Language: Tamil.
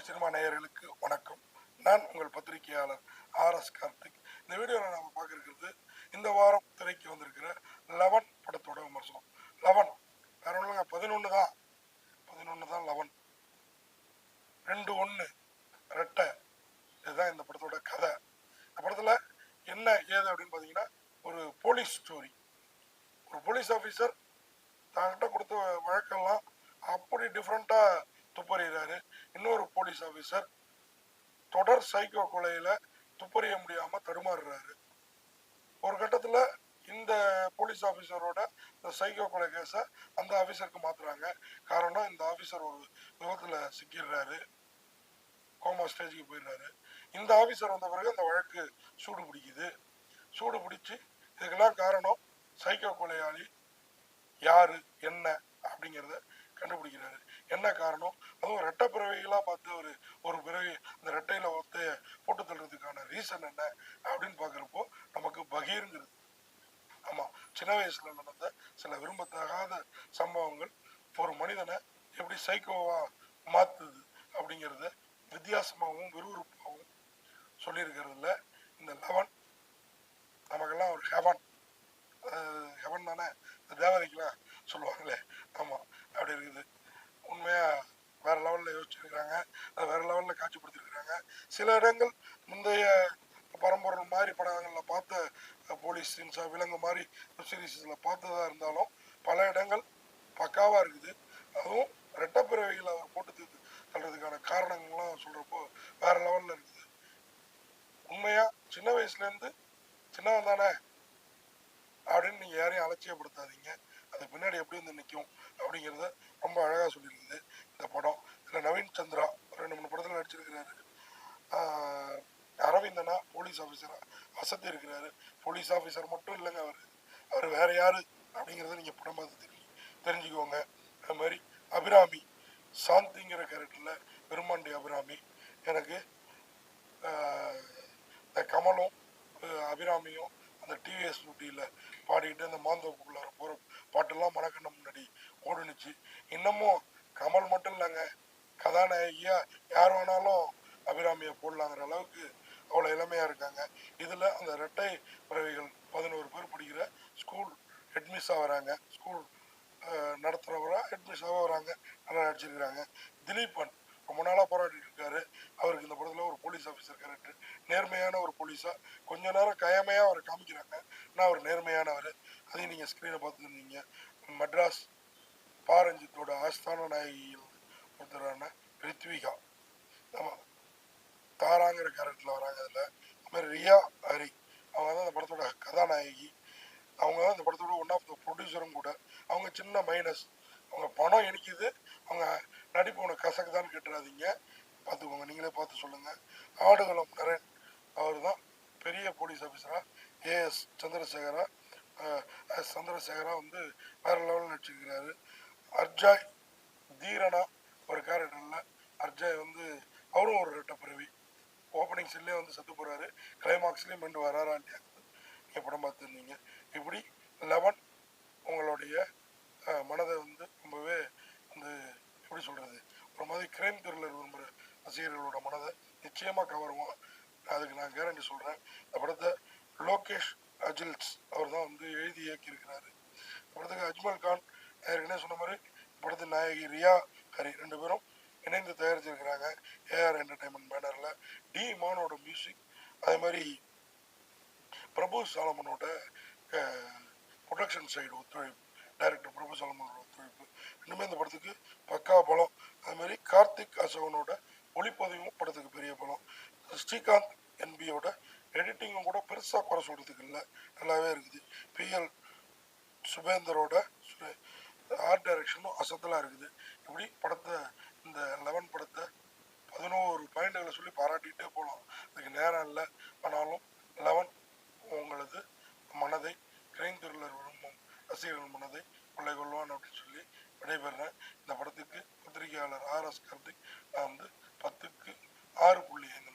தமிழ் சினிமா நேயர்களுக்கு வணக்கம். நான் உங்கள் பத்திரிகையாளர் ஆர் எஸ் கார்த்திக். இந்த வீடியோவில் நாம் பார்க்க இருக்கிறது இந்த வாரம் திரைக்கு வந்திருக்கிற லெவன் படத்தோட விமர்சனம். லெவன். வேற ஒன்றுங்க பதினொன்று தான். பதினொன்று தான் லெவன். ரெண்டு ஒன்று ரெட்டை. இதுதான் இந்த படத்தோட கதை. இந்த படத்தில் என்ன ஏது அப்படின்னு பார்த்தீங்கன்னா ஒரு போலீஸ் ஸ்டோரி. ஒரு போலீஸ் ஆஃபீஸர் தங்கிட்ட கொடுத்த வழக்கெல்லாம் அப்படி டிஃப்ரெண்ட்டாக துப்பறிகிறாரு. இன்னொரு போலீஸ் ஆஃபீஸர் தொடர் சைக்கோ கொலையில் துப்பறிய முடியாமல் தடுமாறுறாரு. ஒரு கட்டத்தில் இந்த போலீஸ் ஆஃபீஸரோட இந்த சைக்கோ கொலை கேஸை அந்த ஆஃபீஸருக்கு மாற்றுறாங்க காரணம் இந்த ஆஃபீஸர் ஒரு விபத்தில் சிக்கிடுறாரு. கோமா ஸ்டேஜுக்கு போயிடுறாரு. இந்த ஆஃபீஸர் வந்த பிறகு அந்த வழக்கு சூடு பிடிக்குது. சூடு பிடிச்சி இதுக்கெல்லாம் காரணம் சைக்கோ கொலையாளி யாரு என்ன அப்படிங்கிறத கண்டுபிடிக்கிறாரு. என்ன காரணம்? அதுவும் ரெட்டை பிறவைகளாக பார்த்து ஒரு ஒரு பிறவி அந்த ரெட்டையில் ஒத்து போட்டு தள்ளுறதுக்கான ரீசன் என்ன அப்படின்னு பார்க்குறப்போ நமக்கு பகீருங்கிறது. ஆமாம் சின்ன வயசுல நடந்த சில விரும்பத்தகாத சம்பவங்கள் ஒரு மனிதனை எப்படி சைக்கோவாக மாற்றுது அப்படிங்கிறத வித்தியாசமாகவும் விறுவிறுப்பாகவும் சொல்லியிருக்கிறதுல இந்த லெவன் நமக்கெல்லாம் ஒரு ஹெவன் ஹெவன் தானே? இந்த தேவதைக்கெல்லாம் சொல்லுவாங்களே. ஆமாம் அப்படி இருக்குது. உண்மையாக வேற லெவலில் யோசிச்சிருக்கிறாங்க. அதை வேற லெவலில் காட்சிப்படுத்திருக்கிறாங்க. சில இடங்கள் முந்தைய பரம்பொருள் மாதிரி படங்களில் பார்த்த போலீஸ் சீன்ஸா விலங்கு மாதிரி சீரீஸில் பார்த்ததா இருந்தாலும் பல இடங்கள் பக்காவாக இருக்குது. அதுவும் ரெட்டப்பிறவைகளை அவர் போட்டு தள்ளுறதுக்கான காரணங்கள்லாம் சொல்கிறப்போ வேற லெவலில் இருக்குது. உண்மையாக சின்ன வயசுலேருந்து சின்னவன் தானே அப்படின்னு நீங்கள் யாரையும் அலட்சியப்படுத்தாதீங்க. அது பின்னாடி எப்படி வந்து நிற்கும் அப்படிங்கிறத ரொம்ப அழகாக சொல்லியிருந்தது இந்த படம். இதில் நவீன் சந்திரா ஒரு ரெண்டு மூணு படத்தில் நடிச்சிருக்கிறாரு. அரவிந்தனா போலீஸ் ஆஃபீஸராக அசத்தி இருக்கிறாரு. போலீஸ் ஆஃபீஸர் மட்டும் இல்லைங்க அவர். அவர் வேற யார் அப்படிங்கிறத நீங்கள் படம் பார்த்து தெரிஞ்சு தெரிஞ்சுக்கோங்க. அது மாதிரி அபிராமி சாந்திங்கிற கேரக்டரில் பெருமாண்டி அபிராமி. எனக்கு இந்த கமலும் அபிராமியும் அந்த டிவிஎஸ் ஊட்டியில் பாடிக்கிட்டு அந்த மாந்தோப்புக்குள்ளார போகிற பாட்டெல்லாம் மனக்கண்ண முன்னாடி ஓடுனுச்சு. இன்னமும் கமல் மட்டும் இல்லைங்க. கதாநாயகியாக யார் வேணாலும் அபிராமியை போடலாங்கிற அளவுக்கு அவ்வளோ இளமையாக இருக்காங்க. இதில் அந்த ரெட்டை பிறவிகள் பதினோரு பேர் படிக்கிற ஸ்கூல் ஹெட்மிஸ்ஸாக வராங்க. ஸ்கூல் நடத்துகிறவராக ஹெட்மிஸ்ஸாக வராங்க. நல்லா நடிச்சிருக்கிறாங்க. திலீபன் ரொம்ப நாளாக போராடிட்டு இருக்காரு அவருக்கு இந்த படத்தில் ஒரு போலீஸ் ஆஃபீஸர் கேரக்டர் நேர்மையான ஒரு போலீஸாக கொஞ்ச நேரம் கயமையாக அவரை காமிக்கிறாங்க. நான் அவர் நேர்மையானவர். அதையும் நீங்கள் ஸ்க்ரீனை பார்த்துருந்தீங்க. மெட்ராஸ் பாரஞ்சித்தோட ஆஸ்தான நாயகியில் ஒருத்தரான ரித்விகா ஆமாம் தாராங்கிற கேரக்டரில் வராங்க அதில். அதுமாதிரி ரியா ஹரி. அவங்க தான் அந்த படத்தோட கதாநாயகி. அவங்க தான் இந்த படத்தோட ஒன் ஆஃப் த ப்ரொடியூசரும் கூட. அவங்க சின்ன மைனஸ் அவங்க பணம் இடிக்குது அவங்க நடிப்பு உனக்கு கசக்குதான்னு கேட்டுறாதீங்க. பார்த்துக்கோங்க. நீங்களே பார்த்து சொல்லுங்கள் ஆடுகளம் நரேன் அவர் தான் பெரிய போலீஸ் ஆஃபீஸராக ஏஎஸ் சந்திரசேகரா எஸ் சந்திரசேகரா வந்து வேறு லெவலில் நடிச்சிருக்கிறாரு. அர்ஜாய் தீரனா ஒரு கேரக்டரில் அர்ஜாய் வந்து அவரும் ஒரு ரெட்ட பிறவி ஓப்பனிங் சீன்லேயே வந்து செத்து போகிறாரு கிளைமாக்ஸ்லேயும் மீண்டு வராரான்னு நீங்கள் படம் பார்த்துருந்தீங்க. இப்படி லெவன் உங்களுடைய அஹ், மனதை வந்து ரொம்பவே வந்து எப்படி சொல்கிறது ஒரு மாதிரி கிரைம் த்ரில்லர் விரும்புகிற ரசிகர்களோட மனதை நிச்சயமாக கவருவோம். அதுக்கு நான் கேரண்டி சொல்கிறேன் இந்த படத்தை லோகேஷ் அஜில்ஸ் அவர் தான் வந்து எழுதி இயக்கியிருக்கிறாரு. இந்த படத்துக்கு அஜ்மல் கான் ஏற்கனவே சொன்ன மாதிரி இந்த படத்தின் நாயகி ரியா ஹரி ரெண்டு பேரும் இணைந்து தயாரிச்சிருக்கிறாங்க. ஏஆர் என்டர்டைன்மெண்ட் பேனரில் டி மானோட மியூசிக் அதே மாதிரி பிரபு சாலமனோட ப்ரொடக்ஷன் சைடு ஒத்துழைப்பு டைரக்டர் பிரபு சாலமனோட ஒத்துழைப்பு. ரெண்டுமே இந்த படத்துக்கு பக்கா பலம். அது மாதிரி கார்த்திக் அசோகனோட ஒளிப்பதிவும் படத்துக்கு பெரிய பலம். ஸ்ரீகாந்த் என்பியோட எடிட்டிங்கும் கூட பெருசாக குறை சொல்கிறதுக்கு இல்லை. நல்லாவே இருக்குது. பிஎல் சுபேந்தரோட ஆர்ட் டைரக்ஷனும் அசத்தலாக இருக்குது. இப்படி படத்தை இந்த லெவன் படத்தை பதினோரு பாயிண்ட்களை சொல்லி பாராட்டிகிட்டே போகலாம் அதுக்கு நேரம் இல்லை. ஆனாலும் லெவன் உங்களது மனதை கிரைம் த்ரில்லர் விரும்பும் ரசிகர்கள் மனதை கொள்ளை கொள்வான் அப்படின்னு சொல்லி விடைபெறேன். இந்த படத்துக்கு பத்திரிகையாளர் ஆர் எஸ் கார்த்திக் நான் வந்து பத்துக்கு ஆறு புள்ளி ஐந்து